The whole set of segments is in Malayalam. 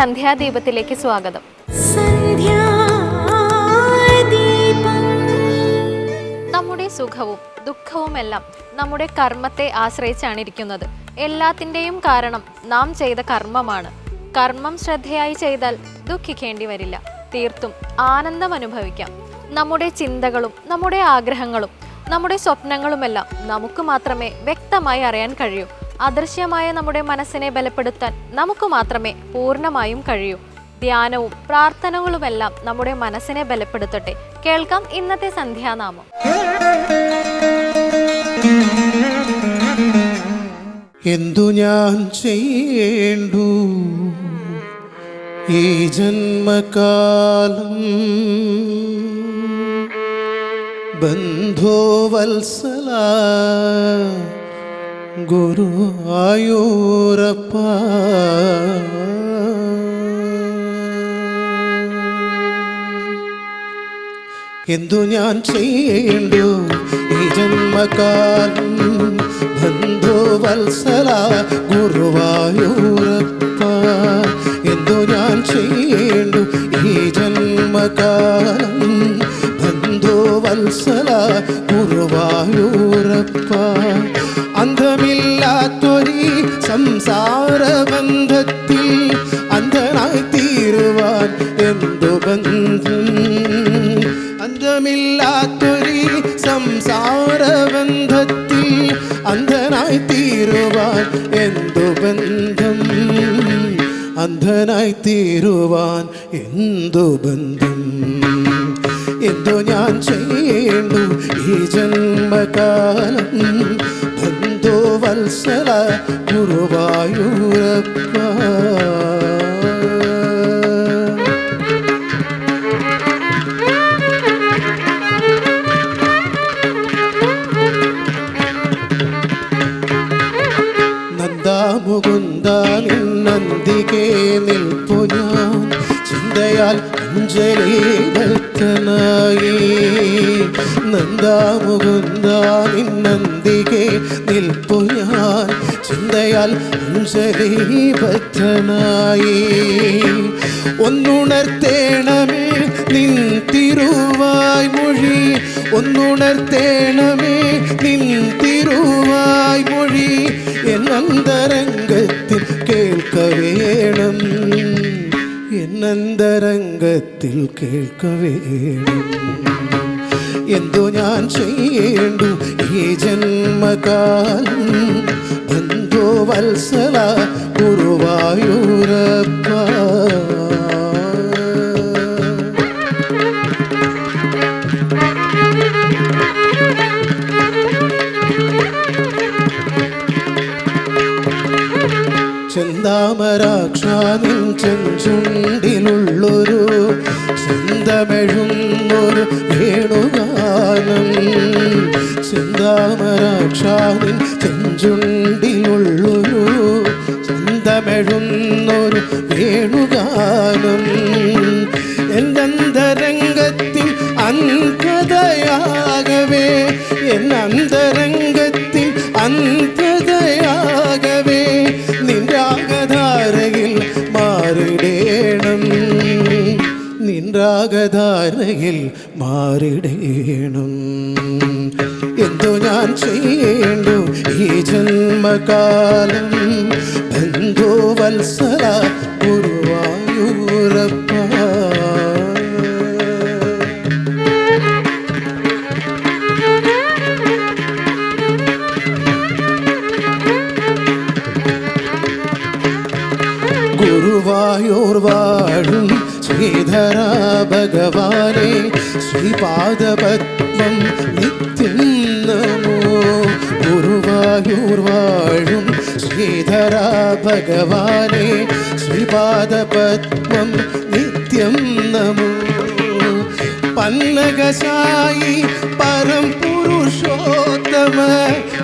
സന്ധ്യാദീപത്തിലേക്ക് സ്വാഗതം. നമ്മുടെ സുഖവും ദുഃഖവുമെല്ലാം നമ്മുടെ കർമ്മത്തെ ആശ്രയിച്ചാണ് ഇരിക്കുന്നത് എല്ലാത്തിന്റെയും കാരണം നാം ചെയ്ത കർമ്മമാണ്. കർമ്മം ശ്രദ്ധയായി ചെയ്താൽ ദുഃഖിക്കേണ്ടി വരില്ല. തീർത്തും ആനന്ദം അനുഭവിക്കാം. നമ്മുടെ ചിന്തകളും നമ്മുടെ ആഗ്രഹങ്ങളും നമ്മുടെ സ്വപ്നങ്ങളുമെല്ലാം നമുക്ക് മാത്രമേ വ്യക്തമായി അറിയാൻ കഴിയൂ. അദൃശ്യമായ നമ്മുടെ മനസ്സിനെ ബലപ്പെടുത്താൻ നമുക്ക് മാത്രമേ പൂർണമായും കഴിയൂ. ധ്യാനവും പ്രാർത്ഥനകളുമെല്ലാം നമ്മുടെ മനസ്സിനെ ബലപ്പെടുത്തട്ടെ. കേൾക്കാം ഇന്നത്തെ സന്ധ്യാനാമം. എന്തു ഞാൻ ചെയ്യേണ്ടു? ഈ ജന്മകാലം ബന്ധോവത്സല ഗുരുവായൂരപ്പ എന്തു ഞാൻ ചെയ്യേണ്ടു ഈ ജന്മകാലം ബന്ധുവത്സല ഗുരുവായൂരപ്പ എന്തു ഞാൻ ചെയ്യേണ്ടു ഈ ജന്മകാലം ബന്ധുവത്സല ഗുരുവായൂരപ്പ അന്തമില്ലാത്തൊരീ സംസാര ബന്ധത്തിൽ അന്ധനായി തീരുവാൻ എന്തു ബന്ധം? അന്തമില്ലാത്തൊരീ സംസാര ബന്ധത്തിൽ അന്ധനായി തീരുവാൻ എന്തു ബന്ധം? അന്ധനായി തീരുവാൻ എന്തു ബന്ധം? എന്തോ ഞാൻ ചെയ്യേണ്ടു ഈ ജന്മകാലം. ബന്ധു വത്സല ഗുരുവായൂരപ്പ. നന്ദാമുകുന്ദ നിന്നന്തികെ നിൽപ്പു ഞാൻ. ചിന്തയാൽ അഞ്ജലി ഭക്തനായി നന്ദാമുകുന്ദ നിന്നന്തികെ നിൽപ്പു ഞാൻ ചിന്തയാൽ അഞ്ജലി ഭക്തനായി ഒന്നുണർത്തേണമേ നിൻ തിരുവായ് മൊഴി. ഒന്നുണർത്തേണമേ നിൻ തിരുവായ് മൊഴി. എന്നന്തരംഗത്തിൽ കേൾക്ക വേണം എന്നന്തരംഗത്തിൽ കേൾക്ക വേണം എന്തോ ഞാൻ ചെയ്യേണ്ടു? ഈ ജന്മകാലം ബന്ധോ വത്സല ഗുരുവായൂരപ്പ. ചെന്താമരാക്ഷാനിൻ ചെഞ്ചുണ്ടിലുള്ളൊരു ചെന്തമെഴുന്നൊരു വേണുഗാനം. ചെന്താമരാക്ഷാനിൻ ചെഞ്ചുണ്ടിലുള്ളൊരു ചെന്തമെഴുന്നൊരു വേണുഗാനം. എന്തരംഗത്തിൽ അന്ധതയാകവേ എന്നന്തരംഗത്തിൽ അന്ധതയാകവേ നിൻരാഗധാരയിൽ മാറിടേണം. എന്തു ഞാൻ ചെയ്യേണ്ടു ഈ ജന്മകാലം? ബന്ധു പന്നകശായി പരം പുരുഷോത്തമ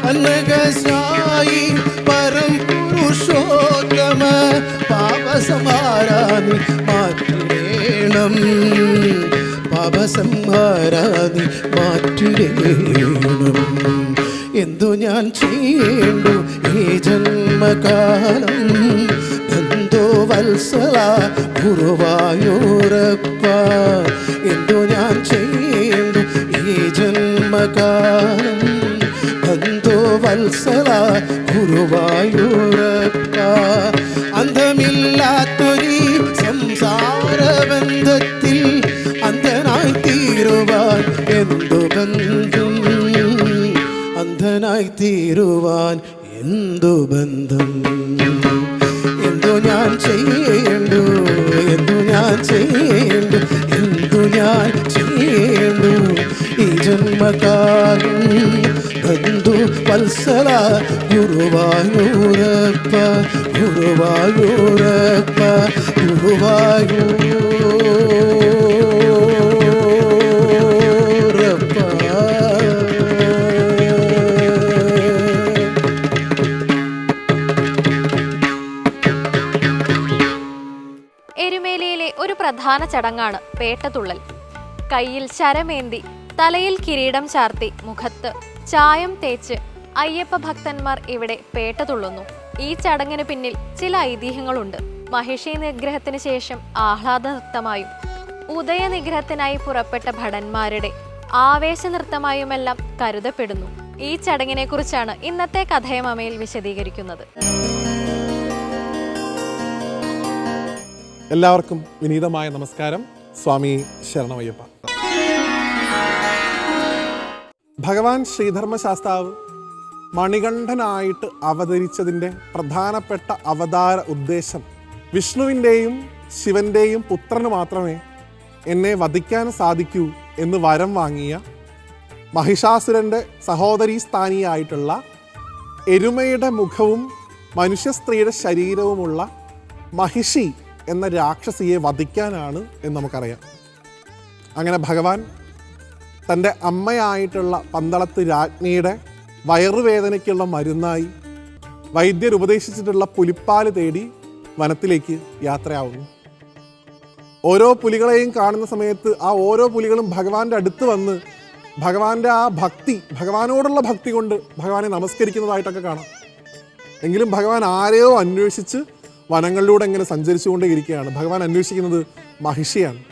അന്നകശായി പരം പുരുഷോത്തമ പാപസമാരാനി മാറ്റിടേണം പാപസംഹാരാനി എന്തു ഞാൻ ചെയ്യേണ്ടു ഈ ജന്മകാലം? എന്തോ വത്സല ഗുരുവായൂരപ്പ ജന്മകാലം എന്തോ വത്സല ഗുരുവായൂരപ്പ. അന്തമില്ലാത്തൊരു സംസാര ബന്ധത്തിൽ അന്ധനായി തീരുവാൻ എന്തു ബന്ധം? അന്ധനായി തീരുവാൻ എന്തു ബന്ധം? എന്തു ഞാൻ ചെയ്യേണ്ടു? എന്തു ഞാൻ ചെയ്യേണ്ടു? വത്സല ഗുരുവായൂരപ്പ ഗുരുവായൂരപ്പ ഗുരുവായൂരപ്പ. എരുമേലിയിലെ ഒരു പ്രധാന ചടങ്ങാണ് പേട്ടതുള്ളൽ. കയ്യിൽ ശരമേന്തി തലയിൽ കിരീടം ചാർത്തി മുഖത്ത് ചായം തേച്ച് അയ്യപ്പ ഭക്തന്മാർ ഇവിടെ പേട്ട തുള്ളുന്നു. ഈ ചടങ്ങിന് പിന്നിൽ ചില ഐതിഹ്യങ്ങളുണ്ട്. മഹിഷി നിഗ്രഹത്തിന് ശേഷം ആഹ്ലാദ നൃത്തമായും ഉദയ നിഗ്രഹത്തിനായി പുറപ്പെട്ട ഭടന്മാരുടെ ആവേശ നൃത്തമായുമെല്ലാം കരുതപ്പെടുന്നു. ഈ ചടങ്ങിനെ കുറിച്ചാണ് ഇന്നത്തെ കഥയമമയിൽ വിശദീകരിക്കുന്നത്. എല്ലാവർക്കും വിനീതമായ നമസ്കാരം. സ്വാമി ശരണമയ്യപ്പ. ഭഗവാൻ ശ്രീധർമ്മശാസ്താവ് മണികണ്ഠനായിട്ട് അവതരിച്ചതിന്റെ പ്രധാനപ്പെട്ട അവതാര ഉദ്ദേശം വിഷ്ണുവിന്റെയും ശിവന്റെയും പുത്രന് മാത്രമേ എന്നെ വധിക്കാൻ സാധിക്കൂ എന്ന് വരം വാങ്ങിയ മഹിഷാസുരന്റെ സഹോദരീ സ്ഥാനിയായിട്ടുള്ള എരുമയുടെ മുഖവും മനുഷ്യ സ്ത്രീയുടെ ശരീരവുമുള്ള മഹിഷി എന്ന രാക്ഷസിയെ വധിക്കാനാണ് എന്ന് നമുക്കറിയാം. അങ്ങനെ ഭഗവാൻ തന്റെ അമ്മയായിട്ടുള്ള പന്തളത്ത് രാജ്ഞിയുടെ വയറുവേദനയ്ക്കുള്ള മരുന്നായി വൈദ്യർ ഉപദേശിച്ചിട്ടുള്ള പുലിപ്പാൽ തേടി വനത്തിലേക്ക് യാത്രയാവുന്നു. ഓരോ പുലികളെയും കാണുന്ന സമയത്ത് ആ ഓരോ പുലികളും ഭഗവാന്റെ അടുത്ത് വന്ന് ഭഗവാന്റെ ആ ഭക്തി ഭഗവാനോടുള്ള ഭക്തി കൊണ്ട് ഭഗവാനെ നമസ്കരിക്കുന്നതായിട്ടൊക്കെ കാണാം. എങ്കിലും ഭഗവാൻ ആരെയോ അന്വേഷിച്ച് വനങ്ങളിലൂടെ ഇങ്ങനെ സഞ്ചരിച്ചുകൊണ്ടേയിരിക്കുകയാണ്. ഭഗവാൻ അന്വേഷിക്കുന്നത് മഹിഷിയാണ്.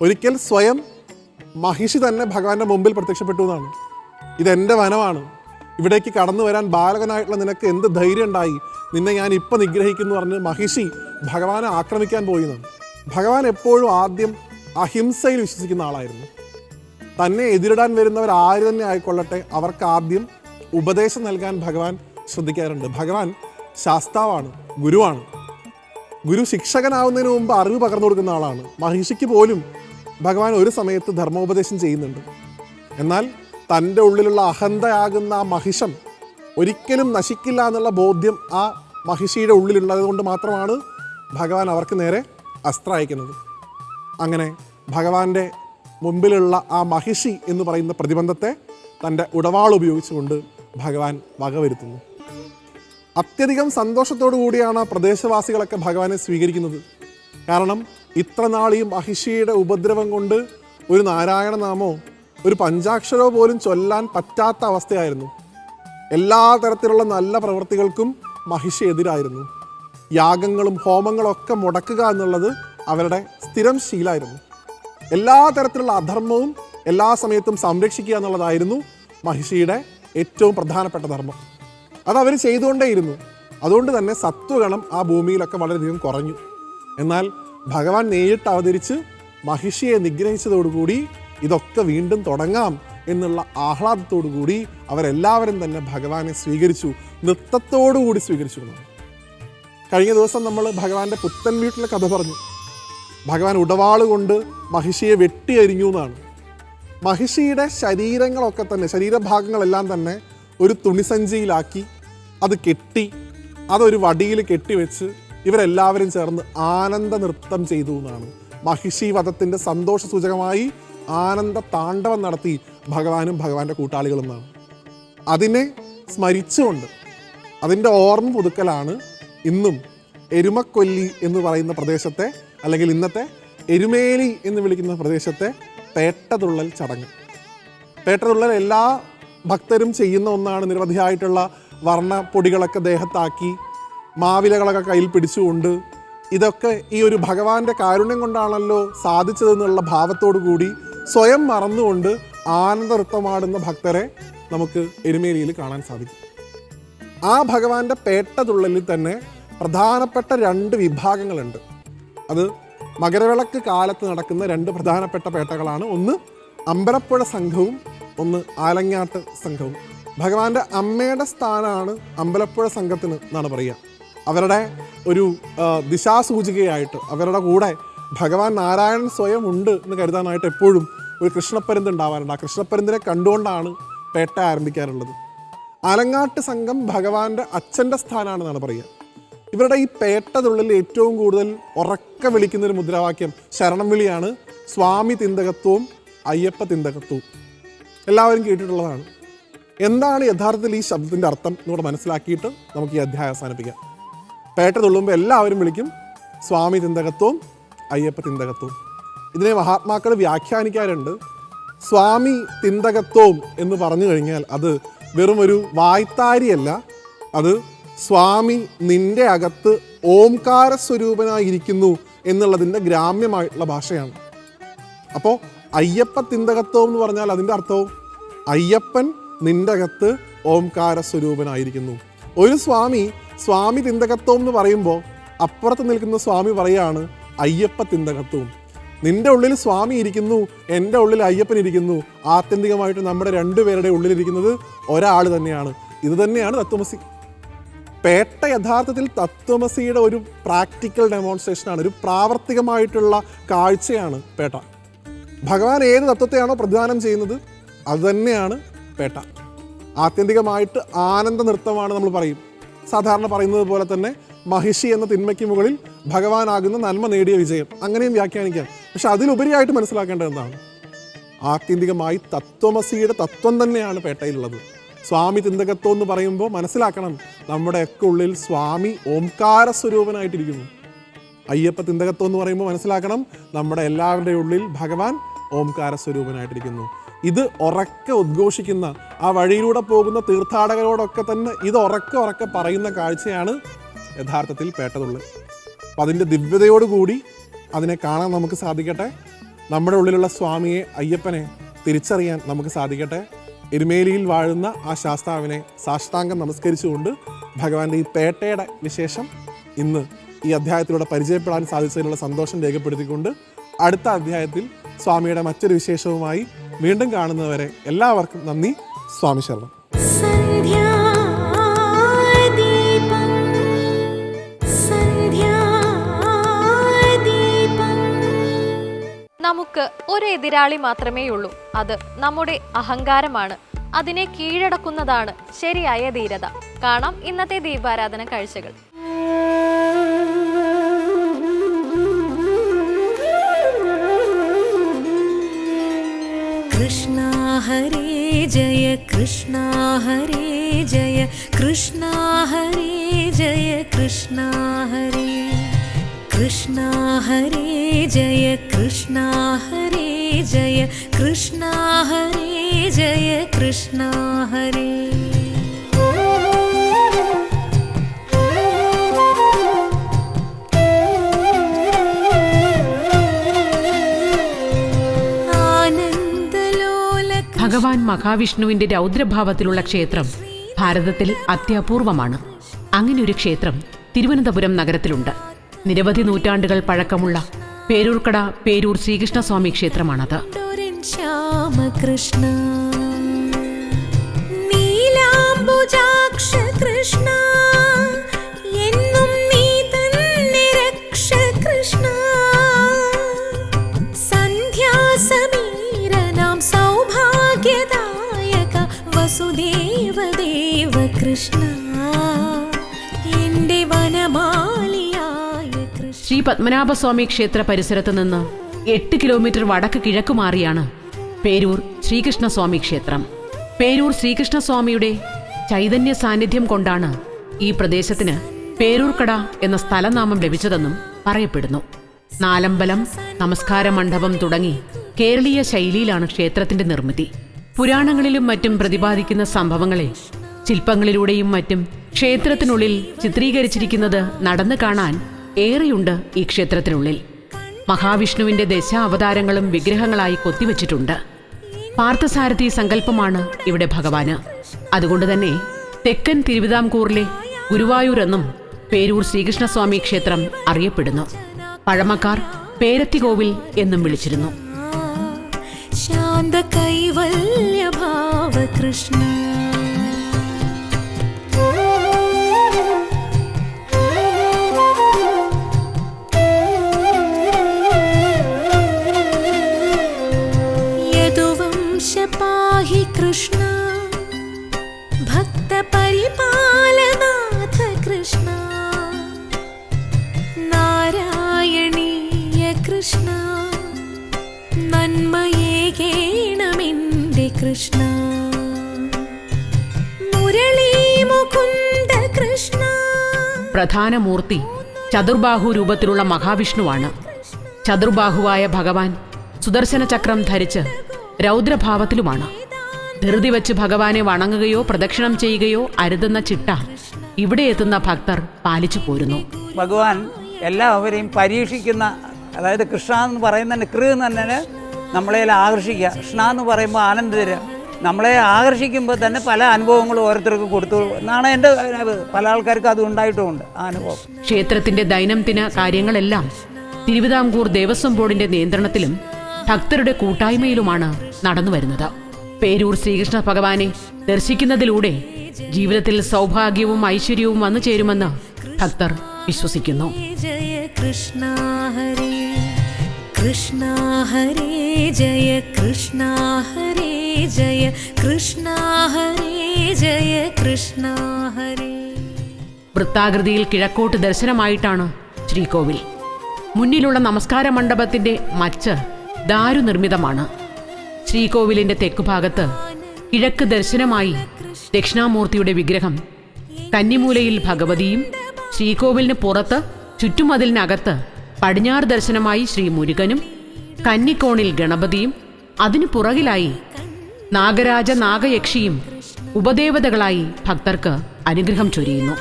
ഒരിക്കൽ സ്വയം മഹിഷി തന്നെ ഭഗവാന്റെ മുമ്പിൽ പ്രത്യക്ഷപ്പെട്ടു എന്നാണ്. ഇതെന്റെ വനമാണ്. ഇവിടേക്ക് കടന്നു വരാൻ ബാലകനായിട്ടുള്ള നിനക്ക് എന്ത് ധൈര്യം ഉണ്ടായി? നിന്നെ ഞാൻ ഇപ്പം നിഗ്രഹിക്കുന്നു പറഞ്ഞ് മഹിഷി ഭഗവാനെ ആക്രമിക്കാൻ പോയി എന്നാണ് ഭഗവാൻ എപ്പോഴും ആദ്യം അഹിംസയിൽ വിശ്വസിക്കുന്ന ആളായിരുന്നു. തന്നെ എതിരിടാൻ വരുന്നവർ ആര് തന്നെ ആയിക്കൊള്ളട്ടെ അവർക്ക് ആദ്യം ഉപദേശം നൽകാൻ ഭഗവാൻ ശ്രദ്ധിക്കാറുണ്ട്. ഭഗവാൻ ശാസ്താവാണ് ഗുരുവാണ്. ഗുരു ശിക്ഷകനാവുന്നതിന് മുമ്പ് അറിവ് പകർന്നു കൊടുക്കുന്ന ആളാണ്. മഹിഷിക്ക് പോലും ഭഗവാൻ ഒരു സമയത്ത് ധർമ്മോപദേശം ചെയ്യുന്നുണ്ട്. എന്നാൽ തന്റെ ഉള്ളിലുള്ള അഹന്തയാകുന്ന ആ മഹിഷം ഒരിക്കലും നശിക്കില്ല എന്നുള്ള ബോധ്യം ആ മഹിഷിയുടെ ഉള്ളിലുള്ളത് കൊണ്ട് മാത്രമാണ് ഭഗവാൻ അവർക്ക് നേരെ അസ്ത്ര അയക്കുന്നത് അങ്ങനെ ഭഗവാന്റെ മുമ്പിലുള്ള ആ മഹിഷി എന്ന് പറയുന്ന പ്രതിബന്ധത്തെ തന്റെ ഉടവാൾ ഉപയോഗിച്ചുകൊണ്ട് ഭഗവാൻ വകവരുത്തുന്നു അത്യധികം സന്തോഷത്തോടു കൂടിയാണ് പ്രദേശവാസികളൊക്കെ ഭഗവാനെ സ്വീകരിക്കുന്നത്. കാരണം ഇത്ര നാളീ മഹിഷിയുടെ ഉപദ്രവം കൊണ്ട് ഒരു നാരായണ നാമോ ഒരു പഞ്ചാക്ഷരോ പോലും ചൊല്ലാൻ പറ്റാത്ത അവസ്ഥയായിരുന്നു. എല്ലാ തരത്തിലുള്ള നല്ല പ്രവൃത്തികൾക്കും മഹിഷ എതിരായിരുന്നു. യാഗങ്ങളും ഹോമങ്ങളും ഒക്കെ മുടക്കുക എന്നുള്ളത് അവരുടെ സ്ഥിരം ശീലായിരുന്നു. എല്ലാ തരത്തിലുള്ള അധർമ്മവും എല്ലാ സമയത്തും സംരക്ഷിക്കുക എന്നുള്ളതായിരുന്നു മഹിഷിയുടെ ഏറ്റവും പ്രധാനപ്പെട്ട ധർമ്മം. അത് അവർ ചെയ്തുകൊണ്ടേയിരുന്നു. അതുകൊണ്ട് തന്നെ സത്വഗണം ആ ഭൂമിയിലൊക്കെ വളരെയധികം കുറഞ്ഞു. എന്നാൽ ഭഗവാൻ നേരിട്ട് അവതരിച്ച് മഹിഷിയെ നിഗ്രഹിച്ചതോടുകൂടി ഇതൊക്കെ വീണ്ടും തുടങ്ങാം എന്നുള്ള ആഹ്ലാദത്തോടു കൂടി അവരെല്ലാവരും തന്നെ ഭഗവാനെ സ്വീകരിച്ചു നൃത്തത്തോടുകൂടി സ്വീകരിച്ചു എന്നാണ്. കഴിഞ്ഞ ദിവസം നമ്മൾ ഭഗവാന്റെ പുത്തൻ വീട്ടിലെ കഥ പറഞ്ഞു. ഭഗവാൻ ഉടവാൾ കൊണ്ട് മഹിഷിയെ വെട്ടിയരിഞ്ഞു എന്നാണ്. മഹിഷിയുടെ ശരീരങ്ങളൊക്കെ തന്നെ ശരീരഭാഗങ്ങളെല്ലാം തന്നെ ഒരു തുണിസഞ്ചിയിലാക്കി അത് കെട്ടി അതൊരു വടിയിൽ കെട്ടിവെച്ച് ഇവരെല്ലാവരും ചേർന്ന് ആനന്ദ നൃത്തം ചെയ്തു എന്നാണ്. മഹിഷി വധത്തിന്റെ സന്തോഷ സൂചകമായി ആനന്ദ താണ്ഡവം നടത്തി ഭഗവാനും ഭഗവാന്റെ കൂട്ടാളികളും എന്നാണ് അതിനെ സ്മരിച്ചുകൊണ്ട് അതിന്റെ ഓർമ്മ പുതുക്കലാണ് ഇന്നും എരുമക്കൊല്ലി എന്ന് പറയുന്ന പ്രദേശത്തെ അല്ലെങ്കിൽ ഇന്നത്തെ എരുമേലി എന്ന് വിളിക്കുന്ന പ്രദേശത്തെ പേട്ടതുള്ളൽ ചടങ്ങ്. പേട്ടതുള്ളൽ എല്ലാ ഭക്തരും ചെയ്യുന്ന ഒന്നാണ് നിരവധിയായിട്ടുള്ള വർണപ്പൊടികളൊക്കെ ദേഹത്താക്കി മാവിലകളൊക്കെ കയ്യിൽ പിടിച്ചുകൊണ്ട് ഇതൊക്കെ ഈ ഒരു ഭഗവാന്റെ കാരുണ്യം കൊണ്ടാണല്ലോ സാധിച്ചതെന്നുള്ള ഭാവത്തോടു കൂടി സ്വയം മറന്നുകൊണ്ട് ആനന്ദ നൃത്തമാടുന്ന ഭക്തരെ നമുക്ക് എരുമേലിയിൽ കാണാൻ സാധിക്കും. ആ ഭഗവാന്റെ പേട്ടതുള്ളലിൽ തന്നെ പ്രധാനപ്പെട്ട രണ്ട് വിഭാഗങ്ങളുണ്ട്. അത് മകരവിളക്ക് കാലത്ത് നടക്കുന്ന രണ്ട് പ്രധാനപ്പെട്ട പേട്ടകളാണ്. ഒന്ന് അമ്പലപ്പുഴ സംഘവും ഒന്ന് ആലങ്ങാട്ട് സംഘവും. ഭഗവാന്റെ അമ്മയുടെ സ്ഥാനമാണ് അമ്പലപ്പുഴ സംഘത്തിന് എന്നാണ് പറയുക. അവരുടെ ഒരു ദിശാസൂചികയായിട്ട് അവരുടെ കൂടെ ഭഗവാൻ നാരായണൻ സ്വയം ഉണ്ട് എന്ന് കരുതാനായിട്ട് എപ്പോഴും ഒരു കൃഷ്ണപ്പരുന്ത് ഉണ്ടാവാറുണ്ട്. ആ കൃഷ്ണപ്പരുന്തിനെ കണ്ടുകൊണ്ടാണ് പേട്ട ആരംഭിക്കാറുള്ളത്. ആലങ്ങാട്ട് സംഘം ഭഗവാന്റെ അച്ഛന്റെ സ്ഥാനമാണെന്നാണ് പറയുക. ഇവരുടെ ഈ പേട്ടതുള്ളിൽ ഏറ്റവും കൂടുതൽ ഉറക്ക വിളിക്കുന്ന ഒരു മുദ്രാവാക്യം ശരണം വിളിയാണ് സ്വാമി തിന്തകത്വവും അയ്യപ്പ തിന്തകത്വവും. എല്ലാവരും കേട്ടിട്ടുള്ളതാണ്. എന്താണ് യഥാർത്ഥത്തിൽ ഈ ശബ്ദത്തിന്റെ അർത്ഥം എന്നൂടെ മനസ്സിലാക്കിയിട്ട് നമുക്ക് ഈ അധ്യായം അവസാനിപ്പിക്കാം. പേട്ട തുള്ളുമ്പോൾ എല്ലാവരും വിളിക്കും. സ്വാമി തിന്തകത്വവും അയ്യപ്പ തിന്തകത്വം. ഇതിനെ മഹാത്മാക്കൾ വ്യാഖ്യാനിക്കാറുണ്ട്. സ്വാമി തിന്തകത്വം എന്ന് പറഞ്ഞു കഴിഞ്ഞാൽ അത് വെറും ഒരു വായ്ത്താരിയല്ല. അത് സ്വാമി നിന്റെ അകത്ത് ഓംകാര സ്വരൂപനായിരിക്കുന്നു എന്നുള്ളതിന്റെ ഗ്രാമ്യമായിട്ടുള്ള ഭാഷയാണ്. അപ്പോൾ അയ്യപ്പ തിന്തകത്വം എന്ന് പറഞ്ഞാൽ അതിന്റെ അർത്ഥവും അയ്യപ്പൻ നിന്റെ അകത്ത് ഓംകാര സ്വരൂപനായിരിക്കുന്നു ഒരു സ്വാമി സ്വാമി തിന്തകത്വം എന്ന് പറയുമ്പോൾ അപ്പുറത്ത് നിൽക്കുന്ന സ്വാമി പറയാണ് അയ്യപ്പ തിന്തകത്വവും നിന്റെ ഉള്ളിൽ സ്വാമി ഇരിക്കുന്നു എന്റെ ഉള്ളിൽ അയ്യപ്പൻ ഇരിക്കുന്നു. ആത്യന്തികമായിട്ട് നമ്മുടെ രണ്ടുപേരുടെ ഉള്ളിലിരിക്കുന്നത് ഒരാൾ തന്നെയാണ്. ഇത് തന്നെയാണ് തത്വമസി. പേട്ട യഥാർത്ഥത്തിൽ തത്വമസിയുടെ ഒരു പ്രാക്ടിക്കൽ ഡെമോൺസ്ട്രേഷനാണ് ഒരു പ്രാവർത്തികമായിട്ടുള്ള കാഴ്ചയാണ് പേട്ട. ഭഗവാൻ ഏത് തത്വത്തെയാണോ പ്രതിദാനം ചെയ്യുന്നത് അത് തന്നെയാണ് പേട്ട. ആത്യന്തികമായിട്ട് ആനന്ദ നൃത്തമാണ് നമ്മൾ പറയും. സാധാരണ പറയുന്നത് പോലെ തന്നെ മഹിഷി എന്ന തിന്മയ്ക്ക് മുകളിൽ ഭഗവാനാകുന്ന നന്മ നേടിയ വിജയം. അങ്ങനെയും വ്യാഖ്യാനിക്കാം. പക്ഷെ അതിലുപരിയായിട്ട് മനസ്സിലാക്കേണ്ടത് എന്താണ്? ആത്യന്തികമായി തത്വമസിയുടെ തത്വം തന്നെയാണ് പേട്ടയിലുള്ളത്. സ്വാമി തിന്തകത്വം എന്ന് പറയുമ്പോൾ മനസ്സിലാക്കണം നമ്മുടെയൊക്കെ ഉള്ളിൽ സ്വാമി ഓംകാര സ്വരൂപനായിട്ടിരിക്കുന്നു അയ്യപ്പ തിന്തകത്വം എന്ന് പറയുമ്പോൾ മനസ്സിലാക്കണം നമ്മുടെ എല്ലാവരുടെയും ഉള്ളിൽ ഭഗവാൻ ഓംകാര സ്വരൂപനായിട്ടിരിക്കുന്നു ഇത് ഉറക്കെ ഉദ്ഘോഷിക്കുന്ന ആ വഴിയിലൂടെ പോകുന്ന തീർത്ഥാടകരോടൊക്കെ തന്നെ ഇത് ഉറക്കെ ഉറക്കെ പറയുന്ന കാഴ്ചയാണ് യഥാർത്ഥത്തിൽ പേട്ടതുള്ളൽ അപ്പം അതിന്റെ ദിവ്യതയോടുകൂടി അതിനെ കാണാൻ നമുക്ക് സാധിക്കട്ടെ. നമ്മുടെ ഉള്ളിലുള്ള സ്വാമിയെ അയ്യപ്പനെ തിരിച്ചറിയാൻ നമുക്ക് സാധിക്കട്ടെ. എരുമേലിയിൽ വാഴുന്ന ആ ശാസ്താവിനെ സാഷ്ടാംഗം നമസ്കരിച്ചുകൊണ്ട് ഭഗവാന്റെ ഈ പേട്ടയുടെ വിശേഷം ഇന്ന് ഈ അധ്യായത്തിലൂടെ പരിചയപ്പെടാൻ സാധിച്ചതിനുള്ള സന്തോഷം രേഖപ്പെടുത്തിക്കൊണ്ട് അടുത്ത അധ്യായത്തിൽ സ്വാമിയുടെ മറ്റൊരു വിശേഷവുമായി വീണ്ടും കാണുന്നവരെ എല്ലാവർക്കും നന്ദി. സ്വാമി ശരണം. നമുക്ക് ഒരു എതിരാളി മാത്രമേയുള്ളൂ. അത് നമ്മുടെ അഹങ്കാരമാണ്. അതിനെ കീഴടക്കുന്നതാണ് ശരിയായ ധീരത. കാണാം ഇന്നത്തെ ദീപാരാധന കാഴ്ചകൾ. കൃഷ്ണ ഹരേ ജയ കൃഷ്ണ ഹരി ജയ കൃഷ്ണ ഹരി ജയ കൃഷ്ണ ഹരേ കൃഷ്ണ ഹരേ ജയ കൃഷ്ണ ഹരേ ജയ കൃഷ്ണ ഹരേ ജയ കൃഷ്ണ ഹരേ. ഭഗവാൻ മഹാവിഷ്ണുവിന്റെ രൗദ്രഭാവത്തിലുള്ള ക്ഷേത്രം ഭാരതത്തിൽ അത്യപൂർവമാണ്. അങ്ങനെയൊരു ക്ഷേത്രം തിരുവനന്തപുരം നഗരത്തിലുണ്ട്. നിരവധി നൂറ്റാണ്ടുകൾ പഴക്കമുള്ള പേരൂർക്കട പേരൂർ ശ്രീകൃഷ്ണസ്വാമി ക്ഷേത്രമാണത്. ശ്യാമകൃഷ്ണ കൃഷ്ണ വസുദേവദേവ കൃഷ്ണ. ശ്രീ പത്മനാഭസ്വാമി ക്ഷേത്ര പരിസരത്ത് നിന്ന് എട്ട് കിലോമീറ്റർ വടക്ക് കിഴക്ക് മാറിയാണ് പേരൂർ ശ്രീകൃഷ്ണസ്വാമി ക്ഷേത്രം. പേരൂർ ശ്രീകൃഷ്ണസ്വാമിയുടെ ചൈതന്യ സാന്നിധ്യം കൊണ്ടാണ് ഈ പ്രദേശത്തിന് പേരൂർക്കട എന്ന സ്ഥലനാമം ലഭിച്ചതെന്നും പറയപ്പെടുന്നു. നാലമ്പലം നമസ്കാര മണ്ഡപം തുടങ്ങി കേരളീയ ശൈലിയിലാണ് ക്ഷേത്രത്തിന്റെ നിർമ്മിതി. പുരാണങ്ങളിലും മറ്റും പ്രതിപാദിക്കുന്ന സംഭവങ്ങളെ ശില്പങ്ങളിലൂടെയും മറ്റും ക്ഷേത്രത്തിനുള്ളിൽ ചിത്രീകരിച്ചിരിക്കുന്നത് നടന്നു കാണാൻ ഏറെയുണ്ട് ഈ ക്ഷേത്രത്തിനുള്ളിൽ. മഹാവിഷ്ണുവിന്റെ ദശ അവതാരങ്ങളും വിഗ്രഹങ്ങളായി കൊത്തിവെച്ചിട്ടുണ്ട്. പാർത്ഥസാരഥി സങ്കല്പമാണ് ഇവിടെ ഭഗവാന്. അതുകൊണ്ട് തന്നെ തെക്കൻ തിരുവിതാംകൂറിലെ ഗുരുവായൂർ എന്നും പേരൂർ ശ്രീകൃഷ്ണസ്വാമി ക്ഷേത്രം അറിയപ്പെടുന്നു. പഴമക്കാർ പേരത്തികോവിൽ എന്നും വിളിച്ചിരുന്നു. ശാന്ത കൈവല്യ ഭാവ കൃഷ്ണ. ഭക്ത പരിപാലനാഥ കൃഷ്ണ. നാരായണീയ കൃഷ്ണ നന്മയേകേണമെന്റെ കൃഷ്ണ. മുരളീമുകുന്ദ കൃഷ്ണ. പ്രധാന മൂർത്തി ചതുർബാഹു രൂപത്തിലുള്ള മഹാവിഷ്ണുവാണ്. ചതുർബാഹുവായ ഭഗവാൻ സുദർശന ചക്രം ധരിച്ച് രൗദ്രഭാവത്തിലുമാണ്. ധൃതി വെച്ച് ഭഗവാനെ വണങ്ങുകയോ പ്രദക്ഷിണം ചെയ്യുകയോ അരുതെന്ന ചിട്ട ഇവിടെ എത്തുന്ന ഭക്തർ പാലിച്ചു പോരുന്നു. ഭഗവാൻ എല്ലാവരെയും പരീക്ഷിക്കുന്ന അതായത് കൃഷ്ണ എന്ന് പറയുന്നതിന് കൃ എന്ന് തന്നെ നമ്മളെ ആകർഷിക്കുക. കൃഷ്ണ എന്ന് പറയുമ്പോൾ ആനന്ദ. നമ്മളെ ആകർഷിക്കുമ്പോൾ തന്നെ പല അനുഭവങ്ങളും ഓരോരുത്തർക്ക് കൊടുത്തു. എന്നാണ് എന്റെ പല ആൾക്കാർക്കും അത് ഉണ്ടായിട്ടുമുണ്ട് ആ അനുഭവം. ക്ഷേത്രത്തിന്റെ ദൈനംദിന കാര്യങ്ങളെല്ലാം തിരുവിതാംകൂർ ദേവസ്വം ബോർഡിന്റെ നിയന്ത്രണത്തിലും ഭക്തരുടെ കൂട്ടായ്മയിലുമാണ് നടന്നു വരുന്നത് പേരൂർ ശ്രീകൃഷ്ണ ഭഗവാനെ ദർശിക്കുന്നതിലൂടെ ജീവിതത്തിൽ സൗഭാഗ്യവും ഐശ്വര്യവും വന്നു ചേരുമെന്ന് ഭക്തർ വിശ്വസിക്കുന്നു. കൃഷ്ണ ഹരേ കൃഷ്ണ ഹരേ ജയ കൃഷ്ണ ഹരേ ജയ കൃഷ്ണ ഹരേ ജയ കൃഷ്ണ ഹരേ. വൃത്താകൃതിയിൽ കിഴക്കോട്ട് ദർശനമായിട്ടാണ് ശ്രീകോവിൽ. മുന്നിലുള്ള നമസ്കാര മണ്ഡപത്തിന്റെ മച്ച് ദാരുനിർമ്മിതമാണ്. ശ്രീകോവിലിന്റെ തെക്കുഭാഗത്ത് കിഴക്ക് ദർശനമായി ദക്ഷിണാമൂർത്തിയുടെ വിഗ്രഹം. കന്നിമൂലയിൽ ഭഗവതിയും ശ്രീകോവിലിന് പുറത്ത് ചുറ്റുമതിലിനകത്ത് പടിഞ്ഞാറ് ദർശനമായി ശ്രീ മുരുകനും കന്നിക്കോണിൽ ഗണപതിയും അതിനു പുറകിലായി നാഗരാജ നാഗയക്ഷിയും ഉപദേവതകളായി ഭക്തർക്ക് അനുഗ്രഹം ചൊരിയുന്നു.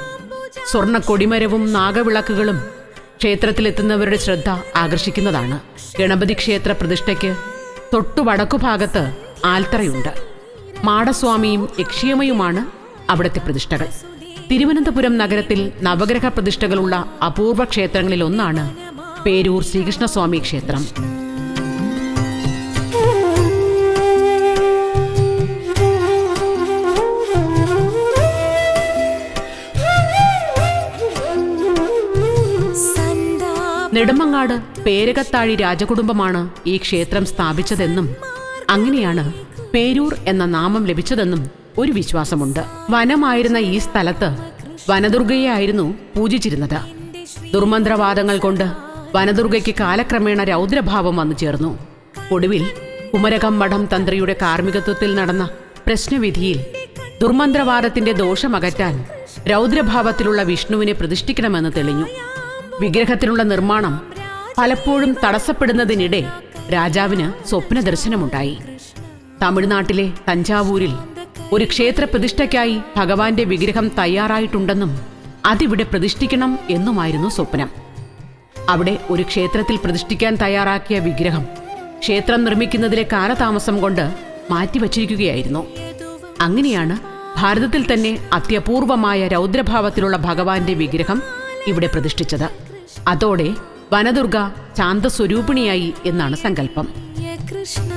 സ്വർണ കൊടിമരവും നാഗവിളക്കുകളും ക്ഷേത്രത്തിലെത്തുന്നവരുടെ ശ്രദ്ധ ആകർഷിക്കുന്നതാണ്. ഗണപതി ക്ഷേത്ര പ്രതിഷ്ഠയ്ക്ക് തൊട്ടു വടക്കുഭാഗത്ത് ആൽത്തറയുണ്ട്. മാടസ്വാമിയും യക്ഷിയമ്മയുമാണ് അവിടുത്തെ പ്രതിഷ്ഠകൾ. തിരുവനന്തപുരം നഗരത്തിൽ നവഗ്രഹ പ്രതിഷ്ഠകളുള്ള അപൂർവ ക്ഷേത്രങ്ങളിൽ ഒന്നാണ് പേരൂർ ശ്രീകൃഷ്ണസ്വാമി ക്ഷേത്രം. നെടുമങ്ങാട് പേരകത്താഴി രാജകുടുംബമാണ് ഈ ക്ഷേത്രം സ്ഥാപിച്ചതെന്നും അങ്ങനെയാണ് പേരൂർ എന്ന നാമം ലഭിച്ചതെന്നും ഒരു വിശ്വാസമുണ്ട്. വനമായിരുന്ന ഈ സ്ഥലത്ത് വനദുർഗയായിരുന്നു പൂജിച്ചിരുന്നത്. ദുർമന്ത്രവാദങ്ങൾ കൊണ്ട് വനദുർഗയ്ക്ക് കാലക്രമേണ രൗദ്രഭാവം വന്നു ചേർന്നു. ഒടുവിൽ കുമരകം മഠം തന്ത്രിയുടെ കാർമ്മികത്വത്തിൽ നടന്ന പ്രശ്നവിധിയിൽ ദുർമന്ത്രവാദത്തിന്റെ ദോഷമകറ്റാൻ രൗദ്രഭാവത്തിലുള്ള വിഷ്ണുവിനെ പ്രതിഷ്ഠിക്കണമെന്ന് തെളിഞ്ഞു. വിഗ്രഹത്തിനുള്ള നിർമ്മാണം പലപ്പോഴും തടസ്സപ്പെടുന്നതിനിടെ രാജാവിന് സ്വപ്ന ദർശനമുണ്ടായി. തമിഴ്നാട്ടിലെ തഞ്ചാവൂരിൽ ഒരു ക്ഷേത്രപ്രതിഷ്ഠയ്ക്കായി ഭഗവാന്റെ വിഗ്രഹം തയ്യാറായിട്ടുണ്ടെന്നും അതിവിടെ പ്രതിഷ്ഠിക്കണം എന്നുമായിരുന്നു സ്വപ്നം. അവിടെ ഒരു ക്ഷേത്രത്തിൽ പ്രതിഷ്ഠിക്കാൻ തയ്യാറാക്കിയ വിഗ്രഹം ക്ഷേത്രം നിർമ്മിക്കുന്നതിലെ കാലതാമസം കൊണ്ട് മാറ്റിവച്ചിരിക്കുകയായിരുന്നു. അങ്ങനെയാണ് ഭാരതത്തിൽ തന്നെ അത്യപൂർവമായ രൗദ്രഭാവത്തിലുള്ള ഭഗവാന്റെ വിഗ്രഹം ഇവിടെ പ്രതിഷ്ഠിച്ചത്. അതോടെ വനദുർഗ ശാന്തസ്വരൂപിണിയായി എന്നാണ് സങ്കല്പം. കൃഷ്ണ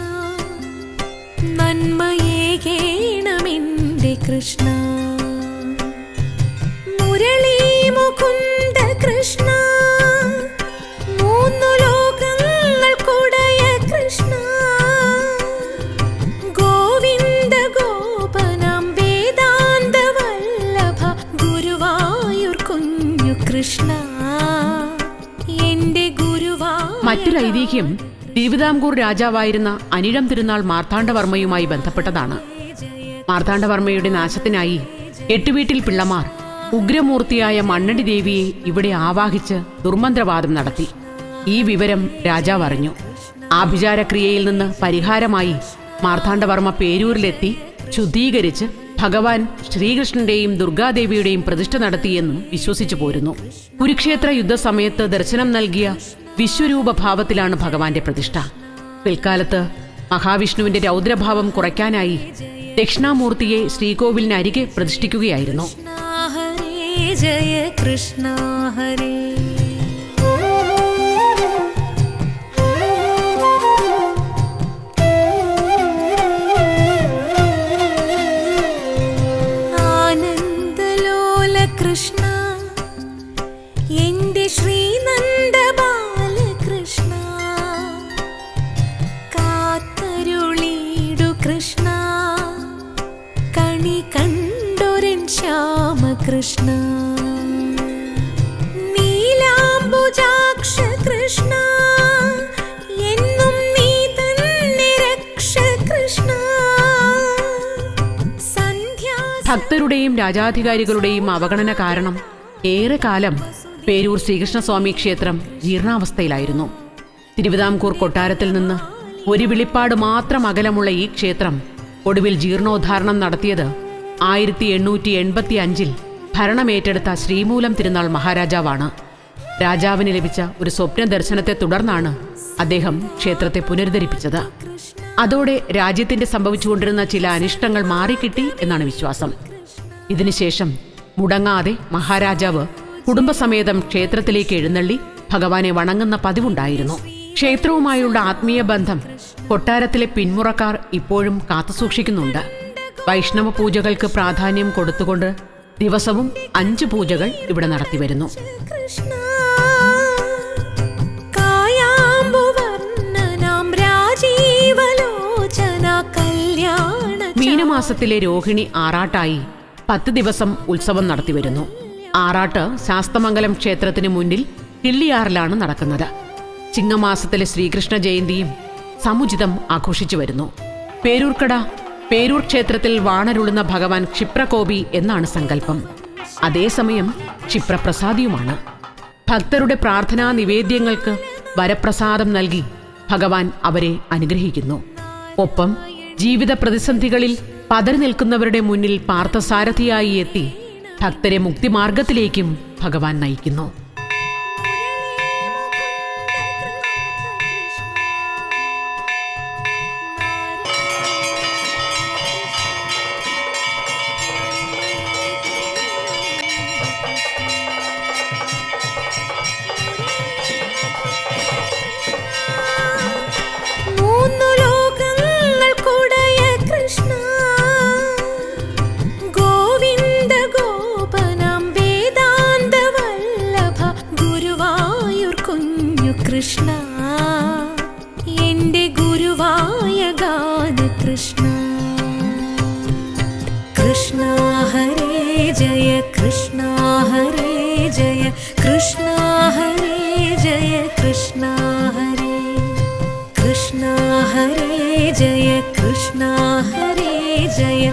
കൃഷ്ണ. മുരളീ മുകുന്ദ മറ്റൊരു തിരുവിതാംകൂർ രാജാവായിരുന്ന അനിഴം തിരുനാൾ മാർത്താണ്ഡവർമ്മയുമായി ബന്ധപ്പെട്ടതാണ്. മാർത്താണ്ഡവർമ്മയുടെ നാശത്തിനായി എട്ടുവീട്ടിൽ പിള്ളമാർ ഉഗ്രമൂർത്തിയായ മണ്ണടി ദേവിയെ ഇവിടെ ആവാഹിച്ച് ദുർമന്ത്രവാദം നടത്തി. ഈ വിവരം രാജാവ് അറിഞ്ഞു. ആഭിചാരക്രിയയിൽ നിന്ന് പരിഹാരമായി മാർത്താണ്ഡവർമ്മ പേരൂരിലെത്തി ശുദ്ധീകരിച്ച് ഭഗവാൻ ശ്രീകൃഷ്ണന്റെയും ദുർഗാദേവിയുടെയും പ്രതിഷ്ഠ നടത്തിയെന്നും വിശ്വസിച്ചു പോരുന്നു. കുരുക്ഷേത്ര യുദ്ധസമയത്ത് ദർശനം നൽകിയ വിശ്വരൂപ ഭാവത്തിലാണ് ഭഗവാന്റെ പ്രതിഷ്ഠ. പിൽക്കാലത്ത് മഹാവിഷ്ണുവിന്റെ രൗദ്രഭാവം കുറയ്ക്കാനായി ദക്ഷിണാമൂർത്തിയെ ശ്രീകോവിലിനരികെ പ്രതിഷ്ഠിക്കുകയായിരുന്നു. ജയ കൃഷ്ണ ഹരേ. കൃഷ്ണ. ഭക്തരുടെയും രാജാധികാരികളുടെയും അവഗണന കാരണം ഏറെക്കാലം പേരൂർ ശ്രീകൃഷ്ണസ്വാമി ക്ഷേത്രം ജീർണാവസ്ഥയിലായിരുന്നു. തിരുവിതാംകൂർ കൊട്ടാരത്തിൽ നിന്ന് ഒരു വിളിപ്പാട് മാത്രം അകലമുള്ള ഈ ക്ഷേത്രം ഒടുവിൽ ജീർണോദ്ധാരണം നടത്തിയത് ആയിരത്തി എണ്ണൂറ്റി എൺപത്തി അഞ്ചിൽ ഭരണമേറ്റെടുത്ത ശ്രീമൂലം തിരുനാൾ മഹാരാജാവാണ്. രാജാവിന് ലഭിച്ച ഒരു സ്വപ്ന ദർശനത്തെ തുടർന്നാണ് അദ്ദേഹം ക്ഷേത്രത്തെ പുനരുദ്ധരിപ്പിച്ചത്. അതോടെ രാജ്യത്തിന്റെ സംഭവിച്ചുകൊണ്ടിരുന്ന ചില അനിഷ്ടങ്ങൾ മാറിക്കിട്ടി എന്നാണ് വിശ്വാസം. ഇതിനുശേഷം മുടങ്ങാതെ മഹാരാജാവ് കുടുംബസമേതം ക്ഷേത്രത്തിലേക്ക് എഴുന്നള്ളി ഭഗവാനെ വണങ്ങുന്ന പതിവുണ്ടായിരുന്നു. ക്ഷേത്രവുമായുള്ള ആത്മീയ ബന്ധം കൊട്ടാരത്തിലെ പിന്മുറക്കാർ ഇപ്പോഴും കാത്തുസൂക്ഷിക്കുന്നുണ്ട്. വൈഷ്ണവ പൂജകൾക്ക് പ്രാധാന്യം കൊടുത്തുകൊണ്ട് ദിവസവും അഞ്ച് പൂജകൾ ഇവിടെ രാജീവലോചന കല്യാണ മീനമാസത്തിലെ രോഹിണി ആറാട്ടായി പത്ത് ദിവസം ഉത്സവം നടത്തി വരുന്നു. ആറാട്ട് ശാസ്തമംഗലം ക്ഷേത്രത്തിന് മുന്നിൽ കിള്ളിയാറിലാണ് നടക്കുന്നത്. ചിങ്ങമാസത്തിലെ ശ്രീകൃഷ്ണ ജയന്തിയും സമുചിതം ആഘോഷിച്ചു വരുന്നു. പേരൂർക്കട പേരൂർ ക്ഷേത്രത്തിൽ വാണരുളുന്ന ഭഗവാൻ ക്ഷിപ്രകോപി എന്നാണ് സങ്കല്പം. അതേസമയം ക്ഷിപ്രപ്രസാദിയുമാണ്. ഭക്തരുടെ പ്രാർത്ഥനാ നിവേദ്യങ്ങൾക്ക് വരപ്രസാദം നൽകി ഭഗവാൻ അവരെ അനുഗ്രഹിക്കുന്നു. ഒപ്പം ജീവിത പ്രതിസന്ധികളിൽ പതറി നിൽക്കുന്നവരുടെ മുന്നിൽ പാർത്ഥസാരഥിയായി എത്തി ഭക്തരെ മുക്തിമാർഗത്തിലേക്കും ഭഗവാൻ നയിക്കുന്നു. കൃഷ്ണ എന്റെ ഗുരുവായ ഗാന കൃഷ്ണ കൃഷ്ണ ഹരേ ജയ കൃഷ്ണ ഹരേ ജയ കൃഷ്ണ ഹരേ ജയ കൃഷ്ണ ഹരേ കൃഷ്ണ ഹരേ ജയ കൃഷ്ണ ഹരേ ജയ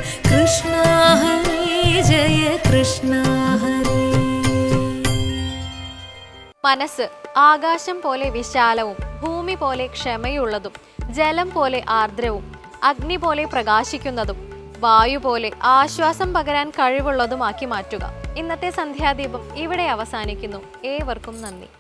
മനസ്സ് ആകാശം പോലെ വിശാലവും ഭൂമി പോലെ ക്ഷമയുള്ളതും ജലം പോലെ ആർദ്രവും അഗ്നി പോലെ പ്രകാശിക്കുന്നതും വായു പോലെ ആശ്വാസം പകരാൻ കഴിവുള്ളതുമാക്കി മാറ്റുക. ഇന്നത്തെ സന്ധ്യാദീപം ഇവിടെ അവസാനിക്കുന്നു. ഏവർക്കും നന്ദി.